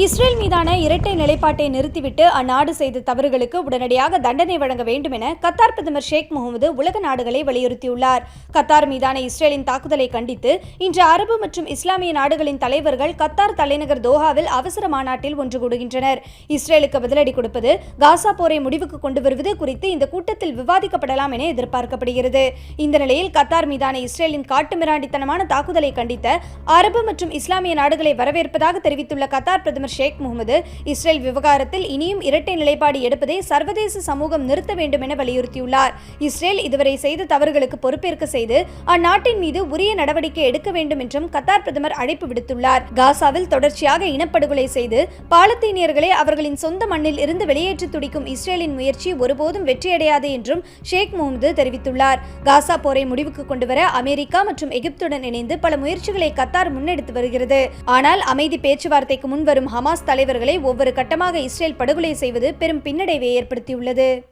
Israel மீதான இரட்டை நிலைப்பாட்டை நிறுத்திவிட்டு அந்நாடு செய்த தவறுகளுக்கு உடனடியாக தண்டனை வழங்க வேண்டும் என கத்தார் பிரதமர் ஷேக் முகமது உலக நாடுகளை வலியுறுத்தியுள்ளார். கத்தார் மீதான இஸ்ரேலின் தாக்குதலை கண்டித்து இன்று அரபு மற்றும் இஸ்லாமிய நாடுகளின் தலைவர்கள் கத்தார் தலைநகர் தோஹாவில் அவசர மாநாட்டில் ஒன்று கூடுகின்றனர். இஸ்ரேலுக்கு பதிலடி கொடுப்பது காசா போரை முடிவுக்கு கொண்டு வருவது குறித்து இந்த கூட்டத்தில் விவாதிக்கப்படலாம் என எதிர்பார்க்கப்படுகிறது. இந்த நிலையில் கத்தார் மீதான இஸ்ரேலின் காட்டுமிராண்டித்தனமான தாக்குதலை கண்டித்த அரபு மற்றும் இஸ்லாமிய நாடுகளை வரவேற்பதாக தெரிவித்துள்ள கத்தார் பிரதமர் ஷேக் முகமது. இஸ்ரேல் விவகாரத்தில் இனியும் இரட்டை நிலைப்பாடு எடுப்பதை சர்வதேச சமூகம் நிறுத்த வேண்டும் என வலியுறுத்தியுள்ளார். இஸ்ரேல் இதுவரை செய்த தவறுகளுக்கு பொறுப்பேற்க செய்து அந்நாட்டின் மீது உரிய நடவடிக்கை எடுக்க வேண்டும் என்றும் கத்தார் பிரதமர் அழைப்பு விடுத்துள்ளார். காசாவில் தொடர்ச்சியாக இனப்படுகொலை செய்து பாலத்தீனியர்களை அவர்களின் சொந்த மண்ணில் இருந்து வெளியேற்றி துடிக்கும் இஸ்ரேலின் முயற்சி ஒருபோதும் வெற்றியடையாது என்றும் ஷேக் முகமது தெரிவித்துள்ளார். காசா போரை முடிவுக்கு கொண்டுவர அமெரிக்கா மற்றும் எகிப்துடன் இணைந்து பல முயற்சிகளை கத்தார் முன்னெடுத்து வருகிறது. ஆனால் அமைதி பேச்சுவார்த்தைக்கு முன்வரும் ஹமாஸ் தலைவர்களை ஒவ்வொரு கட்டமாக இஸ்ரேல் படுகொலை செய்வது பெரும் பின்னடைவை ஏற்படுத்தியுள்ளது.